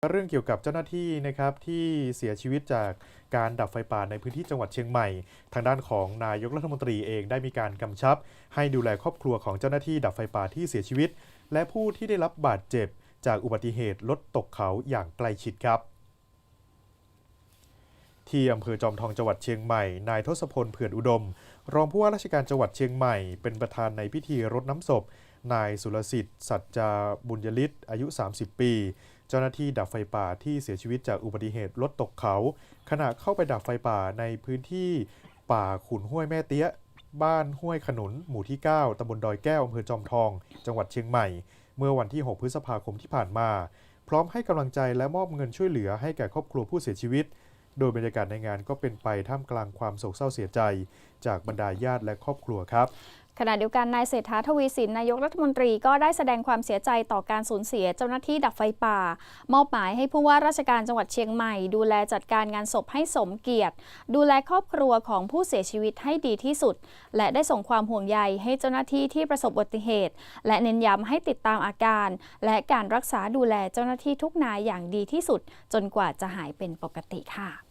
เรื่องเกี่ยวกับเจ้าหน้าที่นะครับที่เสียชีวิตจากการดับไฟป่าในพื้นที่จังหวัดเชียงใหม่ ทางด้านของนายกรัฐมนตรีเองได้มีการกำชับ ให้ดูแลครอบครัวของเจ้าหน้าที่ดับไฟป่าที่เสียชีวิต และผู้ที่ได้รับบาดเจ็บจากอุบัติเหตุรถตกเขาอย่างใกล้ชิดครับ ที่อำเภอจอมทองจังหวัดเชียงใหม่ นายทศพลเผื่อนอุดม รองผู้ว่าราชการจังหวัดเชียงใหม่ เป็นประธานในพิธีรดน้ำศพ นายสุรสิทธิ์ สัจจาบุญยลิศอายุ 30 ปี เจ้าหน้าที่ดับไฟป่าที่เสียชีวิตจากอุบัติเหตุรถตกเขา ขณะเข้าไปดับไฟป่าในพื้นที่ป่าขุนห้วยแม่เตี้ย บ้านห้วยขนุน หมู่ที่ 9ตำบลดอยแก้วอำเภอจอมทอง จังหวัดเชียงใหม่ เมื่อวันที่ 6 พฤษภาคมที่ผ่านมา พร้อมให้กำลังใจและมอบเงินช่วยเหลือให้แก่ครอบครัวผู้เสียชีวิต โดยบรรยากาศในงานก็เป็นไปท่ามกลางความโศกเศร้าเสียใจ จากบรรดาญาติและครอบครัวครับขณะเดียวกันนายเศรษฐาทวีสินนายกรัฐมนตรีก็ได้แสดงความเสียใจต่อการสูญเสียเจ้าหน้าที่ดับไฟป่า มอบหมายให้ผู้ว่าราชการจังหวัดเชียงใหม่ ดูแลจัดการงานศพให้สมเกียรติ ดูแลครอบครัวของผู้เสียชีวิตให้ดีที่สุด และได้ส่งความห่วงใยให้เจ้าหน้าที่ที่ประสบอุบัติเหตุ และเน้นย้ำให้ติดตามอาการ และการรักษาดูแลเจ้าหน้าที่ทุกนายอย่างดีที่สุด จนกว่าจะหายเป็นปกติค่ะ